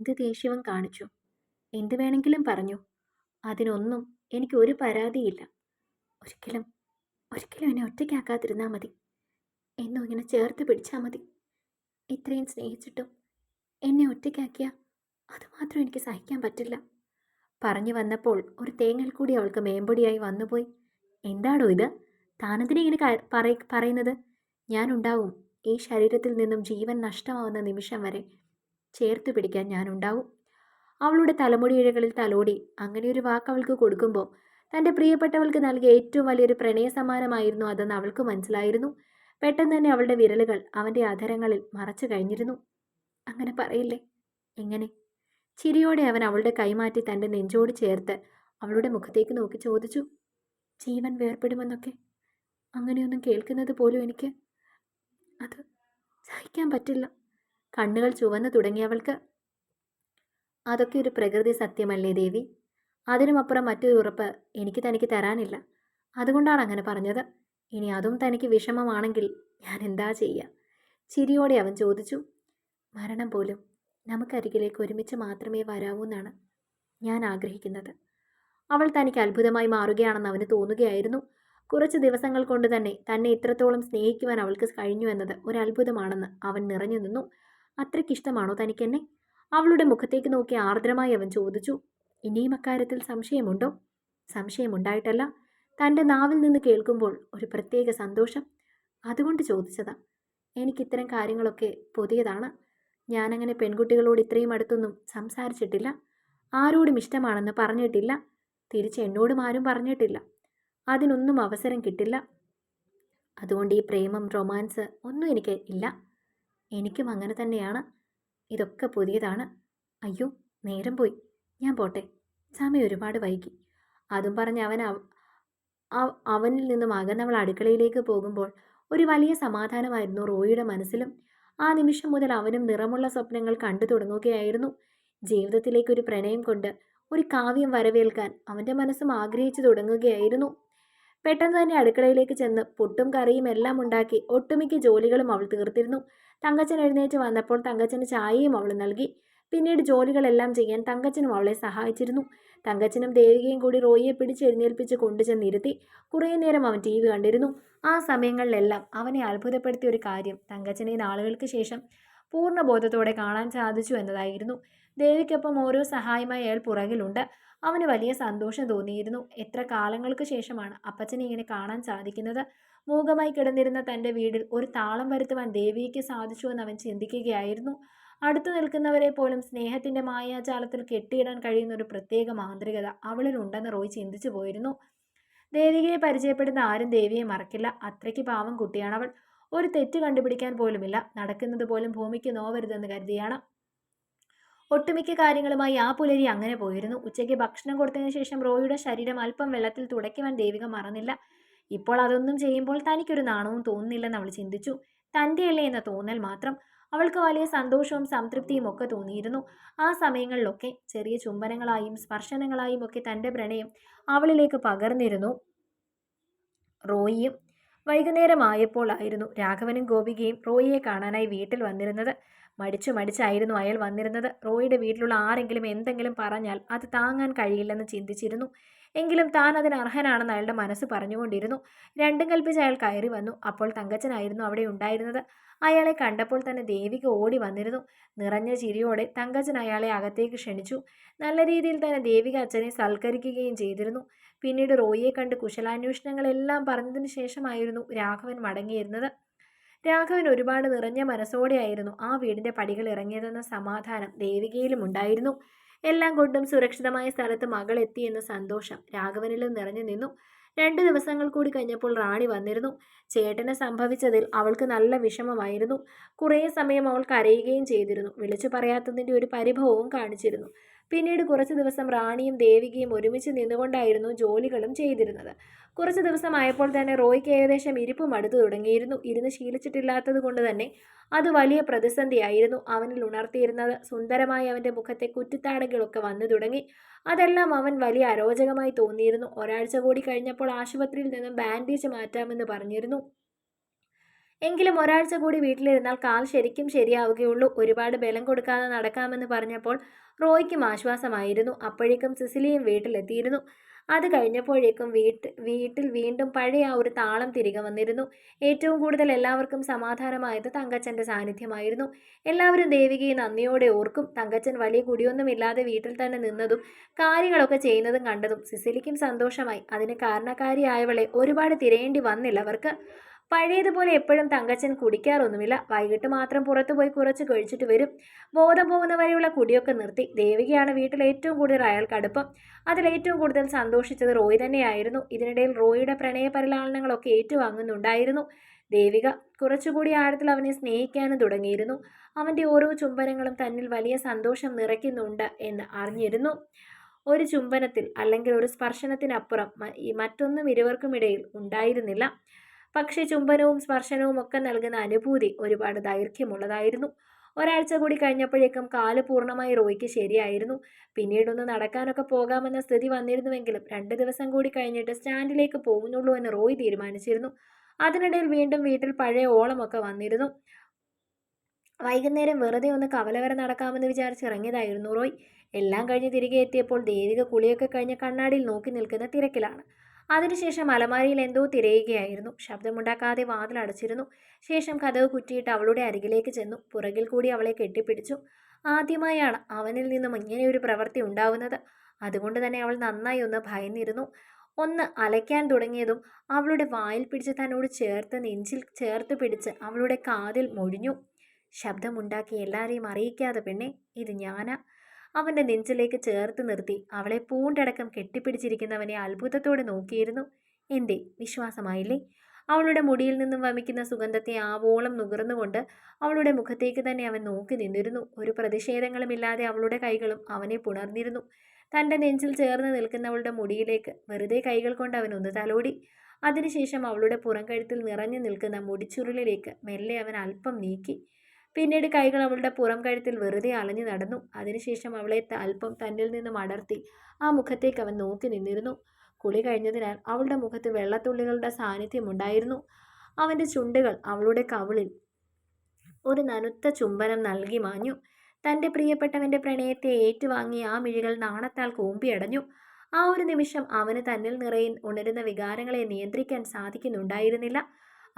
ഇത് ദേഷ്യവും കാണിച്ചു. എന്ത് വേണമെങ്കിലും പറഞ്ഞു. അതിനൊന്നും എനിക്ക് ഒരു പരാതിയില്ല. ഒരിക്കലും ഒരിക്കലും എന്നെ ഒറ്റയ്ക്കാക്കാതിരുന്നാൽ മതി. എന്നും ഇങ്ങനെ ചേർത്ത് പിടിച്ചാൽ മതി. ഇത്രയും സ്നേഹിച്ചിട്ടും എന്നെ ഒറ്റയ്ക്കാക്കിയ അതുമാത്രം എനിക്ക് സഹിക്കാൻ പറ്റില്ല. പറഞ്ഞു വന്നപ്പോൾ ഒരു തേങ്ങൽ കൂടി അവൾക്ക് മേമ്പൊടിയായി വന്നുപോയി. എന്താണോ ഇത്? താനതിനെ ഇങ്ങനെ പറയ- പറയുന്നത്? ഞാനുണ്ടാവും ഈ ശരീരത്തിൽ നിന്നും ജീവൻ നഷ്ടമാവുന്ന നിമിഷം വരെ. ചേർത്ത് പിടിക്കാൻ ഞാനുണ്ടാവും. അവളുടെ തലമുടിയിഴകളിൽ തലോടി അങ്ങനെ ഒരു വാക്ക് അവൾക്ക് കൊടുക്കുമ്പോൾ തന്റെ പ്രിയപ്പെട്ടവൾക്ക് നൽകിയ ഏറ്റവും വലിയൊരു പ്രണയ സമ്മാനമായിരുന്നു അതെന്ന് അവൾക്ക് മനസ്സിലായിരുന്നു. പെട്ടെന്ന് തന്നെ അവളുടെ വിരലുകൾ അവന്റെ അധരങ്ങളിൽ മറച്ചു കഴിഞ്ഞിരുന്നു. അങ്ങനെ പറയില്ലേ? എങ്ങനെ? ചിരിയോടെ അവൻ അവളുടെ കൈമാറ്റി തന്റെ നെഞ്ചോട് ചേർത്ത് അവളുടെ മുഖത്തേക്ക് നോക്കി ചോദിച്ചു. ജീവൻ വേർപ്പെടുമെന്നൊക്കെ? അങ്ങനെയൊന്നും കേൾക്കുന്നത് പോലും എനിക്ക്? അത് സഹിക്കാൻ പറ്റില്ല. കണ്ണുകൾ ചുവന്നു തുടങ്ങിയവൾക്ക്. അതൊക്കെ ഒരു പ്രകൃതി സത്യമല്ലേ ദേവി? അതിനുമപ്പുറം മറ്റൊരു ഉറപ്പ് എനിക്ക് തനിക്ക് തരാനില്ല. അതുകൊണ്ടാണ് അങ്ങനെ പറഞ്ഞത്. ഇനി അതും തനിക്ക് വിഷമമാണെങ്കിൽ ഞാൻ എന്താ ചെയ്യുക ചിരിയോടെ അവൻ ചോദിച്ചു. മരണം പോലും നമുക്കരികിലേക്ക് ഒരുമിച്ച് മാത്രമേ വരാവൂ എന്നാണ് ഞാൻ ആഗ്രഹിക്കുന്നത്. അവൾ തനിക്ക് അത്ഭുതമായി മാറുകയാണെന്ന് അവന് തോന്നുകയായിരുന്നു. കുറച്ച് ദിവസങ്ങൾ കൊണ്ട് തന്നെ തന്നെ ഇത്രത്തോളം സ്നേഹിക്കുവാൻ അവൾക്ക് കഴിഞ്ഞു എന്നത് ഒരു അത്ഭുതമാണെന്ന് അവൻ നിറഞ്ഞു നിന്നു. അത്രയ്ക്കിഷ്ടമാണോ തനിക്കെന്നെ? അവളുടെ മുഖത്തേക്ക് നോക്കി ആർദ്രമായി അവൻ ചോദിച്ചു. ഇനിയും അക്കാര്യത്തിൽ സംശയമുണ്ടോ? സംശയമുണ്ടായിട്ടല്ല. തന്റെ നാവിൽ നിന്ന് കേൾക്കുമ്പോൾ ഒരു പ്രത്യേക സന്തോഷം. അതുകൊണ്ട് ചോദിച്ചതാ. എനിക്കിത്തരം കാര്യങ്ങളൊക്കെ പുതിയതാണ്. ഞാനങ്ങനെ പെൺകുട്ടികളോട് ഇത്രയും അടുത്തൊന്നും സംസാരിച്ചിട്ടില്ല. ആരോടും ഇഷ്ടമാണെന്ന് പറഞ്ഞിട്ടില്ല. തിരിച്ച് എന്നോടും ആരും പറഞ്ഞിട്ടില്ല. അതിനൊന്നും അവസരം കിട്ടില്ല. അതുകൊണ്ട് ഈ പ്രേമം റൊമാൻസ് ഒന്നും എനിക്ക് ഇല്ല. എനിക്കും അങ്ങനെ തന്നെയാണ്. ഇതൊക്കെ പുതിയതാണ്. അയ്യോ നേരം പോയി. ഞാൻ പോട്ടെ. സമയം ഒരുപാട് വൈകി. അതും പറഞ്ഞ് അവൻ അവ- അവ- അവനിൽ നിന്നും അകന്നവൾ അടുക്കളയിലേക്ക് പോകുമ്പോൾ ഒരു വലിയ സമാധാനമായിരുന്നു റോയിയുടെ മനസ്സിലും. ആ നിമിഷം മുതൽ അവനും നിറമുള്ള സ്വപ്നങ്ങൾ കണ്ടു തുടങ്ങുകയായിരുന്നു. ജീവിതത്തിലേക്കൊരു പ്രണയം കൊണ്ട് ഒരു കാവ്യം വരവേൽക്കാൻ അവന്റെ മനസ്സും ആഗ്രഹിച്ചു തുടങ്ങുകയായിരുന്നു. പെട്ടെന്ന് തന്നെ അടുക്കളയിലേക്ക് ചെന്ന് പുട്ടും കറിയും എല്ലാം ഉണ്ടാക്കി ഒട്ടുമിക്ക ജോലികളും അവൾ തീർത്തിരുന്നു. തങ്കച്ചൻ എഴുന്നേറ്റ് വന്നപ്പോൾ തങ്കച്ചന് ചായയും അവൾ നൽകി. പിന്നീട് ജോലികളെല്ലാം ചെയ്യാൻ തങ്കച്ചനും അവളെ സഹായിച്ചിരുന്നു. തങ്കച്ചനും ദേവികയും കൂടി റോയിയെ പിടിച്ച് എഴുന്നേൽപ്പിച്ച് കൊണ്ടുചെന്നിരുത്തി കുറേ നേരം അവൻ ടി വി കണ്ടിരുന്നു. ആ സമയങ്ങളിലെല്ലാം അവനെ അത്ഭുതപ്പെടുത്തിയ ഒരു കാര്യം തങ്കച്ചനെ നാളുകൾക്ക് ശേഷം പൂർണ ബോധത്തോടെ കാണാൻ സാധിച്ചു എന്നതായിരുന്നു. ദേവിക്കൊപ്പം ഓരോ സഹായമായി അയാൾ പുറകിലുണ്ട്. അവന് വലിയ സന്തോഷം തോന്നിയിരുന്നു. എത്ര കാലങ്ങൾക്ക് ശേഷമാണ് അപ്പച്ചനെ ഇങ്ങനെ കാണാൻ സാധിക്കുന്നത്? മൂകമായി കിടന്നിരുന്ന തന്റെ വീടിൽ ഒരു താളം വരുത്തുവാൻ ദേവിക്ക് സാധിച്ചു എന്ന് അവൻ ചിന്തിക്കുകയായിരുന്നു. അടുത്തു നിൽക്കുന്നവരെ പോലും സ്നേഹത്തിന്റെ മായാജാലത്തിൽ കെട്ടിയിടാൻ കഴിയുന്ന ഒരു പ്രത്യേക മാന്ത്രികത അവളിലുണ്ടെന്ന് റോയ് ചിന്തിച്ചു പോയിരുന്നു. ദേവികയെ പരിചയപ്പെടുന്ന ആരും ദേവിയെ മറക്കില്ല. അത്രയ്ക്ക് പാവം കുട്ടിയാണവൾ. ഒരു തെറ്റ് കണ്ടുപിടിക്കാൻ പോലുമില്ല. നടക്കുന്നത് പോലും ഭൂമിക്ക് നോവരുതെന്ന് കരുതിയാണ്. ഒട്ടുമിക്ക കാര്യങ്ങളുമായി ആ പുലരി അങ്ങനെ പോയിരുന്നു. ഉച്ചയ്ക്ക് ഭക്ഷണം കൊടുത്തതിന് ശേഷം റോയിയുടെ ശരീരം അല്പം വെള്ളത്തിൽ തുടയ്ക്കുവാൻ ദേവിക മറന്നില്ല. ഇപ്പോൾ അതൊന്നും ചെയ്യുമ്പോൾ തനിക്കൊരു നാണവും തോന്നുന്നില്ലെന്ന് അവൾ ചിന്തിച്ചു. തന്റെയല്ലേ എന്ന തോന്നൽ മാത്രം. അവൾക്ക് വലിയ സന്തോഷവും സംതൃപ്തിയും ഒക്കെ തോന്നിയിരുന്നു. ആ സമയങ്ങളിലൊക്കെ ചെറിയ ചുംബനങ്ങളായും സ്പർശനങ്ങളായും ഒക്കെ തന്റെ പ്രണയം അവളിലേക്ക് പകർന്നിരുന്നു. റോയിയും വൈകുന്നേരമായപ്പോൾ ആയിരുന്നു രാഘവനും ഗോപികയും റോയിയെ കാണാനായി വീട്ടിൽ വന്നിരുന്നത്. മടിച്ചു മടിച്ചായിരുന്നു അയാൾ വന്നിരുന്നത്. റോയിയുടെ വീട്ടിലുള്ള ആരെങ്കിലും എന്തെങ്കിലും പറഞ്ഞാൽ അത് താങ്ങാൻ കഴിയില്ലെന്ന് ചിന്തിച്ചിരുന്നു. എങ്കിലും താൻ അതിന് അർഹനാണെന്ന് അയാളുടെ മനസ്സ് പറഞ്ഞുകൊണ്ടിരുന്നു. രണ്ടും കൽപ്പിച്ച് അയാൾ കയറി വന്നു. അപ്പോൾ തങ്കച്ചനായിരുന്നു അവിടെ ഉണ്ടായിരുന്നത്. അയാളെ കണ്ടപ്പോൾ തന്നെ ദേവിക്ക് ഓടി വന്നിരുന്നു. നിറഞ്ഞ ചിരിയോടെ തങ്കച്ചൻ അയാളെ അകത്തേക്ക് ക്ഷണിച്ചു. നല്ല രീതിയിൽ തന്നെ ദേവിക അച്ഛനെ സൽക്കരിക്കുകയും ചെയ്തിരുന്നു. പിന്നീട് റോയിയെ കണ്ട് കുശലാന്വേഷണങ്ങളെല്ലാം പറഞ്ഞതിന് ശേഷമായിരുന്നു രാഘവൻ മടങ്ങിയിരുന്നത്. രാഘവൻ ഒരുപാട് നിറഞ്ഞ മനസ്സോടെയായിരുന്നു ആ വീടിന്റെ പടികൾ ഇറങ്ങിയതെന്ന സമാധാനം ദേവികയിലും ഉണ്ടായിരുന്നു. എല്ലാം കൊണ്ടും സുരക്ഷിതമായ സ്ഥലത്ത് മകൾ എത്തി എന്ന സന്തോഷം രാഘവനിലും നിറഞ്ഞു നിന്നു. രണ്ട് ദിവസങ്ങൾ കൂടി കഴിഞ്ഞപ്പോൾ റാണി വന്നിരുന്നു. ചേട്ടന് സംഭവിച്ചതിൽ അവൾക്ക് നല്ല വിഷമമായിരുന്നു. കുറേ സമയം അവൾ കരയുകയും ചെയ്തിരുന്നു. വിളിച്ചു പറയാത്തതിന്റെ ഒരു പരിഭവവും കാണിച്ചിരുന്നു. പിന്നീട് കുറച്ച് ദിവസം റാണിയും ദേവികയും ഒരുമിച്ച് നിന്നുകൊണ്ടായിരുന്നു ജോലികളും ചെയ്തിരുന്നത്. കുറച്ച് ദിവസമായപ്പോൾ തന്നെ റോയ്ക്ക് ഏകദേശം ഇരിപ്പും അടുത്തു തുടങ്ങിയിരുന്നു. ഇരുന്ന് ശീലിച്ചിട്ടില്ലാത്തത് കൊണ്ട് തന്നെ അത് വലിയ പ്രതിസന്ധിയായിരുന്നു. അവനിൽ ഉണർത്തിയിരുന്നത് സുന്ദരമായി അവന്റെ മുഖത്തെ കുറ്റിത്താടകളൊക്കെ വന്നു തുടങ്ങി. അതെല്ലാം അവൻ വലിയ അരോചകമായി തോന്നിയിരുന്നു. ഒരാഴ്ച കൂടി കഴിഞ്ഞപ്പോൾ ആശുപത്രിയിൽ നിന്നും ബാൻഡേജ് മാറ്റാമെന്ന് പറഞ്ഞിരുന്നു. എങ്കിലും ഒരാഴ്ച കൂടി വീട്ടിലിരുന്നാൽ കാൽ ശരിക്കും ശരിയാവുകയുള്ളൂ. ഒരുപാട് ബലം കൊടുക്കാതെ നടക്കാമെന്ന് പറഞ്ഞപ്പോൾ റോയ്ക്കും ആശ്വാസമായിരുന്നു. അപ്പോഴേക്കും സിസിലിയും വീട്ടിലെത്തിയിരുന്നു. അത് കഴിഞ്ഞപ്പോഴേക്കും വീട്ട് വീട്ടിൽ വീണ്ടും പഴയ ആ ഒരു താളം തിരികെ വന്നിരുന്നു. ഏറ്റവും കൂടുതൽ എല്ലാവർക്കും സമാധാനമായത് തങ്കച്ചന്റെ സാന്നിധ്യമായിരുന്നു. എല്ലാവരും ദേവികയെ നന്ദിയോടെ ഓർക്കും. തങ്കച്ചൻ വലിയ കുടിയൊന്നുമില്ലാതെ വീട്ടിൽ തന്നെ നിന്നതും കാര്യങ്ങളൊക്കെ ചെയ്യുന്നതും കണ്ടതും സിസിലിക്കും സന്തോഷമായി. അതിന് കാരണക്കാരിയായവളെ ഒരുപാട് തിരയേണ്ടി വന്നില്ല അവർക്ക്. പഴയതുപോലെ എപ്പോഴും തങ്കച്ചൻ കുടിക്കാറൊന്നുമില്ല. വൈകിട്ട് മാത്രം പുറത്തു പോയി കുറച്ച് കഴിച്ചിട്ട് വരും. ബോധം പോകുന്നവരെയുള്ള കുടിയൊക്കെ നിർത്തി. ദേവികയാണ് വീട്ടിൽ ഏറ്റവും കൂടുതൽ അയാൾക്ക് അടുപ്പം അതിൽ ഏറ്റവും കൂടുതൽ സന്തോഷിച്ചത് റോയ് തന്നെയായിരുന്നു. ഇതിനിടയിൽ റോയിയുടെ പ്രണയ പരിലാളനങ്ങളൊക്കെ ഏറ്റുവാങ്ങുന്നുണ്ടായിരുന്നു. ദേവിക കുറച്ചുകൂടി ആഴത്തിൽ അവനെ സ്നേഹിക്കാനും തുടങ്ങിയിരുന്നു. അവന്റെ ഓരോ ചുംബനങ്ങളും തന്നിൽ വലിയ സന്തോഷം നിറയ്ക്കുന്നുണ്ട് എന്ന് അറിഞ്ഞിരുന്നു. ഒരു ചുംബനത്തിൽ അല്ലെങ്കിൽ ഒരു സ്പർശനത്തിനപ്പുറം മറ്റൊന്നും ഇരുവർക്കുമിടയിൽ ഉണ്ടായിരുന്നില്ല. പക്ഷേ ചുംബനവും സ്പർശനവും ഒക്കെ നൽകുന്ന അനുഭൂതി ഒരുപാട് ദൈർഘ്യമുള്ളതായിരുന്നു. ഒരാഴ്ച കൂടി കഴിഞ്ഞപ്പോഴേക്കും കാൽ പൂർണമായി റോയ്ക്ക് ശരിയായിരുന്നു. പിന്നീടൊന്ന് നടക്കാനൊക്കെ പോകാമെന്ന സ്ഥിതി വന്നിരുന്നുവെങ്കിലും രണ്ട് ദിവസം കൂടി കഴിഞ്ഞിട്ട് സ്റ്റാൻഡിലേക്ക് പോകുന്നുള്ളൂ എന്ന് റോയ് തീരുമാനിച്ചിരുന്നു. അതിനിടയിൽ വീണ്ടും വീട്ടിൽ പഴയ ഓളമൊക്കെ വന്നിരുന്നു. വൈകുന്നേരം വെറുതെ ഒന്ന് കവല വരെ നടക്കാമെന്ന് വിചാരിച്ച് ഇറങ്ങിയതായിരുന്നു റോയ്. എല്ലാം കഴിഞ്ഞ് തിരികെ എത്തിയപ്പോൾ ദേവിക കുളിയൊക്കെ കഴിഞ്ഞ് കണ്ണാടിയിൽ നോക്കി നിൽക്കുന്ന തിരക്കിലാണ്. അതിനുശേഷം അലമാരിയിൽ എന്തോ തിരയുകയായിരുന്നു. ശബ്ദമുണ്ടാക്കാതെ വാതിലടച്ചിരുന്നു ശേഷം കഥവ് കുറ്റിയിട്ട് അവളുടെ അരികിലേക്ക് ചെന്നു. പുറകിൽ കൂടി അവളെ കെട്ടിപ്പിടിച്ചു. ആദ്യമായാണ് അവനിൽ നിന്നും ഒരു പ്രവൃത്തി ഉണ്ടാവുന്നത്. അതുകൊണ്ട് തന്നെ അവൾ നന്നായി ഒന്ന് ഭയന്നിരുന്നു. ഒന്ന് അലയ്ക്കാൻ തുടങ്ങിയതും അവളുടെ വായിൽ പിടിച്ച് തന്നോട് ചേർത്ത് നെഞ്ചിൽ ചേർത്ത് പിടിച്ച് അവളുടെ കാതിൽ മൊഴിഞ്ഞു. ശബ്ദമുണ്ടാക്കി എല്ലാവരെയും അറിയിക്കാതെ പെണ്ണെ ഇത് ഞാനാ? അവന്റെ നെഞ്ചിലേക്ക് ചേർത്ത് നിർത്തി. അവളെ പൂണ്ടടക്കം കെട്ടിപ്പിടിച്ചിരിക്കുന്നവനെ അത്ഭുതത്തോടെ നോക്കിയിരുന്നു. എന്തേ? വിശ്വാസമായില്ലേ? അവളുടെ മുടിയിൽ നിന്നും വമിക്കുന്ന സുഗന്ധത്തെ ആവോളം നുകർന്നുകൊണ്ട് അവളുടെ മുഖത്തേക്ക് തന്നെ അവൻ നോക്കി നിന്നിരുന്നു. ഒരു പ്രതിഷേധങ്ങളുമില്ലാതെ അവളുടെ കൈകളും അവനെ പുണർന്നിരുന്നു. തന്റെ നെഞ്ചിൽ ചേർന്ന് നിൽക്കുന്നവളുടെ മുടിയിലേക്ക് വെറുതെ കൈകൾ കൊണ്ട് അവൻ ഒന്ന് തലോടി. അതിനുശേഷം അവളുടെ പുറംകഴുത്തിൽ നിറഞ്ഞു നിൽക്കുന്ന മുടിച്ചുരുളിലേക്ക് മെല്ലെ അവൻ അല്പം നീക്കി. പിന്നീട് കൈകൾ അവളുടെ പുറം കഴുത്തിൽ വെറുതെ അലഞ്ഞു നടന്നു. അതിനുശേഷം അവളെ അല്പം തന്നിൽ നിന്നും അടർത്തി ആ മുഖത്തേക്ക് അവൻ നോക്കി നിന്നിരുന്നു. കുളി കഴിഞ്ഞതിനാൽ അവളുടെ മുഖത്ത് വെള്ളത്തുള്ളികളുടെ സാന്നിധ്യമുണ്ടായിരുന്നു അവന്റെ ചുണ്ടുകൾ അവളുടെ കവിളിൽ ഒരു നനുത്ത ചുംബനം നൽകി മാഞ്ഞു. തന്റെ പ്രിയപ്പെട്ടവന്റെ പ്രണയത്തെ ഏറ്റുവാങ്ങി ആ മിഴികൾ നാണത്താൽ കൂമ്പിയടഞ്ഞു. ആ ഒരു നിമിഷം അവന് തന്നിൽ നിറയിൽ ഉണരുന്ന വികാരങ്ങളെ നിയന്ത്രിക്കാൻ സാധിക്കുന്നുണ്ടായിരുന്നില്ല.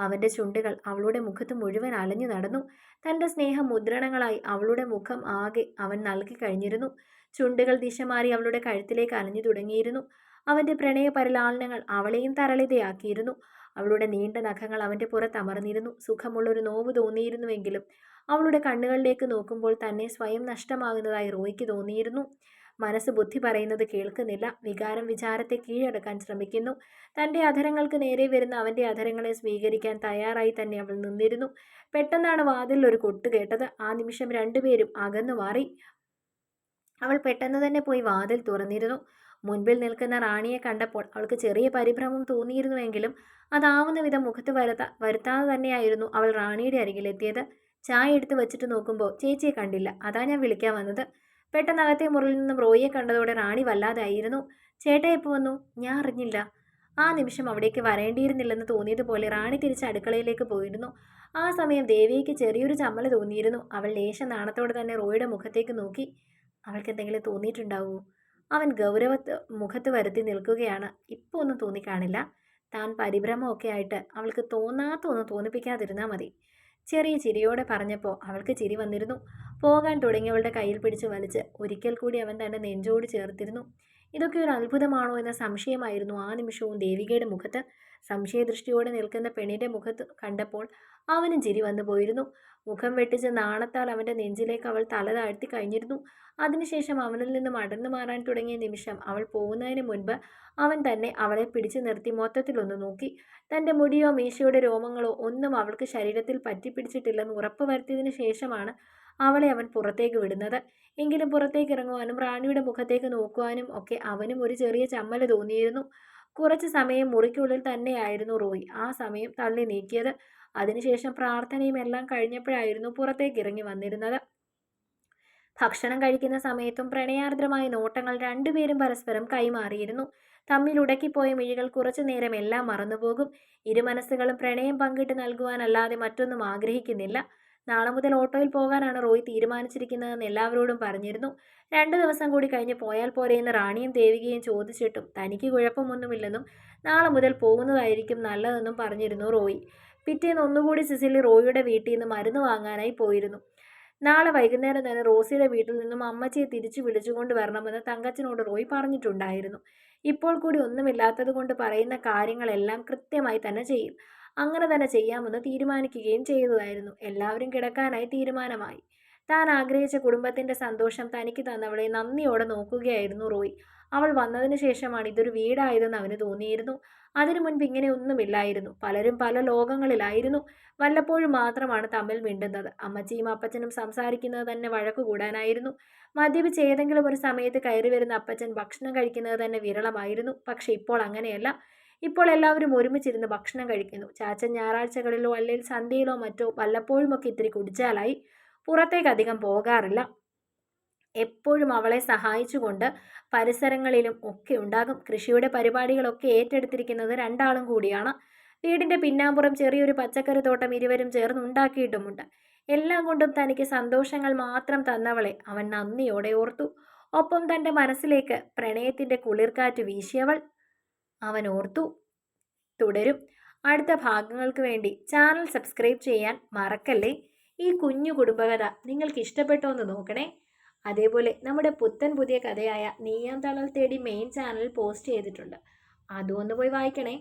അവന്റെ ചുണ്ടുകൾ അവളുടെ മുഖത്ത് മുഴുവൻ അലഞ്ഞു നടന്നു. തന്റെ സ്നേഹം മുദ്രണങ്ങളായി അവളുടെ മുഖം ആകെ അവൻ നൽകി കഴിഞ്ഞിരുന്നു. ചുണ്ടുകൾ ദിശ മാറി അവളുടെ കഴുത്തിലേക്ക് അലഞ്ഞു തുടങ്ങിയിരുന്നു. അവന്റെ പ്രണയ പരിലാളനങ്ങൾ അവളെയും തരളിതയാക്കിയിരുന്നു. അവളുടെ നീണ്ട നഖങ്ങൾ അവന്റെ പുറത്തമർന്നിരുന്നു സുഖമുള്ളൊരു നോവ് തോന്നിയിരുന്നുവെങ്കിലും അവളുടെ കണ്ണുകളിലേക്ക് നോക്കുമ്പോൾ തന്നെ സ്വയം നഷ്ടമാകുന്നതായി റോയ്ക്ക് തോന്നിയിരുന്നു. മനസ്സ് ബുദ്ധി പറയുന്നത് കേൾക്കുന്നില്ല. വികാരം വിചാരത്തെ കീഴടക്കാൻ ശ്രമിക്കുന്നു. തന്റെ അധരങ്ങൾക്ക് നേരെ വരുന്ന അവന്റെ അധരങ്ങളെ സ്വീകരിക്കാൻ തയ്യാറായി തന്നെ അവൾ നിന്നിരുന്നു. പെട്ടെന്നാണ് വാതിൽ ഒരു കൊട്ട് കേട്ടത്. ആ നിമിഷം രണ്ടുപേരും അകന്നു മാറി. അവൾ പെട്ടെന്ന് തന്നെ പോയി വാതിൽ തുറന്നിരുന്നു. മുൻപിൽ നിൽക്കുന്ന റാണിയെ കണ്ടപ്പോൾ അവൾക്ക് ചെറിയ പരിഭ്രമം തോന്നിയിരുന്നുവെങ്കിലും അതാവുന്ന വിധം മുഖത്ത് വരുത്ത വരുത്താതെ തന്നെയായിരുന്നു അവൾ റാണിയുടെ അരികിലെത്തിയത്. ചായ എടുത്ത് വെച്ചിട്ട് നോക്കുമ്പോൾ ചേച്ചിയെ കണ്ടില്ല. അതാ ഞാൻ വിളിക്കാൻ വന്നത്. പെട്ടെന്ന് അകത്തെ മുറിയിൽ നിന്നും റോയിയെ കണ്ടതോടെ റാണി വല്ലാതായിരുന്നു. ചേട്ടാ എപ്പോൾ വന്നു? ഞാൻ അറിഞ്ഞില്ല. ആ നിമിഷം അവിടേക്ക് വരേണ്ടിയിരുന്നില്ലെന്ന് തോന്നിയതുപോലെ റാണി തിരിച്ച് അടുക്കളയിലേക്ക് പോയിരുന്നു. ആ സമയം ദേവിക്ക് ചെറിയൊരു ചമ്മൽ തോന്നിയിരുന്നു. അവൾ ലേശ നാണത്തോടെ തന്നെ റോയിയുടെ മുഖത്തേക്ക് നോക്കി. അവൾക്ക് എന്തെങ്കിലും തോന്നിയിട്ടുണ്ടാവൂ? അവൻ ഗൗരവ മുഖത്ത് വരുത്തി നിൽക്കുകയാണ്. ഇപ്പോൾ ഒന്നും തോന്നിക്കാണില്ല. താൻ പരിഭ്രമമൊക്കെ ആയിട്ട് അവൾക്ക് തോന്നാത്ത ഒന്ന് തോന്നിപ്പിക്കാതിരുന്നാൽ മതി. ചെറിയ ചിരിയോടെ പറഞ്ഞപ്പോൾ അവൾക്ക് ചിരി വന്നിരുന്നു. പോകാൻ തുടങ്ങിയവളുടെ കയ്യിൽ പിടിച്ച് വലിച്ച് ഒരിക്കൽ കൂടി അവൻ തന്റെ നെഞ്ചോട് ചേർത്തിരുന്നു. ഇതൊക്കെ ഒരു അത്ഭുതമാണോ എന്ന സംശയമായിരുന്നു ആ നിമിഷവും ദേവികയുടെ മുഖത്ത്. സംശയദൃഷ്ടിയോടെ നിൽക്കുന്ന പെണ്ണിന്റെ മുഖത്ത് കണ്ടപ്പോൾ അവനും ചിരി വന്നു പോയിരുന്നു മുഖം വെട്ടിച്ച് നാണത്താൽ അവന്റെ നെഞ്ചിലേക്ക് അവൾ തല താഴ്ത്തി കഴിഞ്ഞിരുന്നു. അതിനുശേഷം അവനിൽ നിന്നും അടർന്നു മാറാൻ തുടങ്ങിയ നിമിഷം അവൾ പോകുന്നതിന് മുൻപ് അവൻ തന്നെ അവളെ പിടിച്ചു നിർത്തി മൊത്തത്തിലൊന്ന് നോക്കി. തന്റെ മുടിയോ മീശയുടെ രോമങ്ങളോ ഒന്നും അവൾക്ക് ശരീരത്തിൽ പറ്റിപ്പിടിച്ചിട്ടില്ലെന്ന് ഉറപ്പ് വരുത്തിയതിനു ശേഷമാണ് അവളെ അവൻ പുറത്തേക്ക് വിടുന്നത്. എങ്കിലും പുറത്തേക്ക് ഇറങ്ങുവാനും റാണിയുടെ മുഖത്തേക്ക് നോക്കുവാനും ഒക്കെ അവനും ഒരു ചെറിയ ചമ്മൽ തോന്നിയിരുന്നു. കുറച്ച് സമയം മുറിക്കുള്ളിൽ തന്നെയായിരുന്നു റോയ്. ആ സമയം തള്ളി നീക്കിയത്. അതിനുശേഷം പ്രാർത്ഥനയും എല്ലാം കഴിഞ്ഞപ്പോഴായിരുന്നു പുറത്തേക്ക് ഇറങ്ങി വന്നിരുന്നത്. ഭക്ഷണം കഴിക്കുന്ന സമയത്തും പ്രണയാർദ്രമായ നോട്ടങ്ങൾ രണ്ടുപേരും പരസ്പരം കൈമാറിയിരുന്നു. തമ്മിൽ ഉടക്കിപ്പോയ മിഴികൾ കുറച്ചു നേരം എല്ലാം മറന്നുപോകും. ഇരുമനസ്സുകളും പ്രണയം പങ്കിട്ട് നൽകുവാനല്ലാതെ മറ്റൊന്നും ആഗ്രഹിക്കുന്നില്ല. നാളെ മുതൽ ഓട്ടോയിൽ പോകാനാണ് റോയ് തീരുമാനിച്ചിരിക്കുന്നതെന്ന് എല്ലാവരോടും പറഞ്ഞിരുന്നു. രണ്ടു ദിവസം കൂടി കഴിഞ്ഞ് പോയാൽ പോരെയെന്ന് റാണിയും ദേവികയും ചോദിച്ചിട്ടും തനിക്ക് കുഴപ്പമൊന്നുമില്ലെന്നും നാളെ മുതൽ പോകുന്നതായിരിക്കും നല്ലതെന്നും പറഞ്ഞിരുന്നു റോയ്. പിറ്റേന്ന് ഒന്നുകൂടി സിസിലി റോയിയുടെ വീട്ടിൽ നിന്ന് മരുന്ന് വാങ്ങാനായി പോയിരുന്നു. നാളെ വൈകുന്നേരം തന്നെ റോസിയുടെ വീട്ടിൽ നിന്നും അമ്മച്ചിയെ തിരിച്ചു വിളിച്ചുകൊണ്ട് വരണമെന്ന് തങ്കച്ചനോട് റോയ് പറഞ്ഞിട്ടുണ്ടായിരുന്നു. ഇപ്പോൾ കൂടി ഒന്നുമില്ലാത്തത് കൊണ്ട് പറയുന്ന കാര്യങ്ങളെല്ലാം കൃത്യമായി തന്നെ ചെയ്യും. അങ്ങനെ തന്നെ ചെയ്യാമെന്ന് തീരുമാനിക്കുകയും ചെയ്തതായിരുന്നു. എല്ലാവരും കിടക്കാനായി തീരുമാനമായി. താൻ ആഗ്രഹിച്ച കുടുംബത്തിന്റെ സന്തോഷം തനിക്ക് തന്നവളെ നന്ദിയോടെ നോക്കുകയായിരുന്നു റോയ്. അവൾ വന്നതിന് ശേഷമാണ് ഇതൊരു വീടായതെന്ന് അവന് തോന്നിയിരുന്നു. അതിനു മുൻപ് ഇങ്ങനെ ഒന്നുമില്ലായിരുന്നു. പലരും പല ലോകങ്ങളിലായിരുന്നു. വല്ലപ്പോഴും മാത്രമാണ് തമ്മിൽ മിണ്ടുന്നത്. അമ്മച്ചിയും അപ്പച്ചനും സംസാരിക്കുന്നത് തന്നെ വഴക്കു കൂടാനായിരുന്നു. മദ്യപിച്ച് ഏതെങ്കിലും ഒരു സമയത്ത് കയറി വരുന്ന അപ്പച്ചൻ ഭക്ഷണം കഴിക്കുന്നത് തന്നെ വിരളമായിരുന്നു. പക്ഷെ ഇപ്പോൾ അങ്ങനെയല്ല. ഇപ്പോൾ എല്ലാവരും ഒരുമിച്ചിരുന്ന് ഭക്ഷണം കഴിക്കുന്നു. ചാച്ചൻ ഞായറാഴ്ചകളിലോ അല്ലെങ്കിൽ സന്ധ്യയിലോ മറ്റോ വല്ലപ്പോഴുമൊക്കെ ഇത്തിരി കുടിച്ചാലായി. പുറത്തേക്ക് അധികം പോകാറില്ല. എപ്പോഴും അവളെ സഹായിച്ചുകൊണ്ട് പരിസരങ്ങളിലും ഒക്കെ ഉണ്ടാകും. കൃഷിയുടെ പരിപാടികളൊക്കെ ഏറ്റെടുത്തിരിക്കുന്നത് രണ്ടാളും കൂടിയാണ്. വീടിന്റെ പിന്നാമ്പുറം ചെറിയൊരു പച്ചക്കറി തോട്ടം ഇരുവരും ചേർന്ന് ഉണ്ടാക്കിയിട്ടുമുണ്ട്. എല്ലാം കൊണ്ടും തനിക്ക് സന്തോഷങ്ങൾ മാത്രം തന്നവളെ അവൻ നന്ദിയോടെ ഓർത്തു. ഒപ്പം തന്റെ മനസ്സിലേക്ക് പ്രണയത്തിന്റെ കുളിർക്കാറ്റ് വീശിയവൾ അവൻ ഓർത്തു. തുടരും. അടുത്ത ഭാഗങ്ങൾക്ക് വേണ്ടി ചാനൽ സബ്സ്ക്രൈബ് ചെയ്യാൻ മറക്കല്ലേ? ഈ കുഞ്ഞു കുടുംബകഥ നിങ്ങൾക്ക് ഇഷ്ടപ്പെട്ടോ എന്ന് നോക്കണേ. അതേപോലെ നമ്മുടെ പുത്തൻ പുതിയ കഥയായ നീയാം തേടി മെയിൻ ചാനൽ പോസ്റ്റ് ചെയ്തിട്ടുണ്ട്. അതും ഒന്ന് പോയി വായിക്കണേ.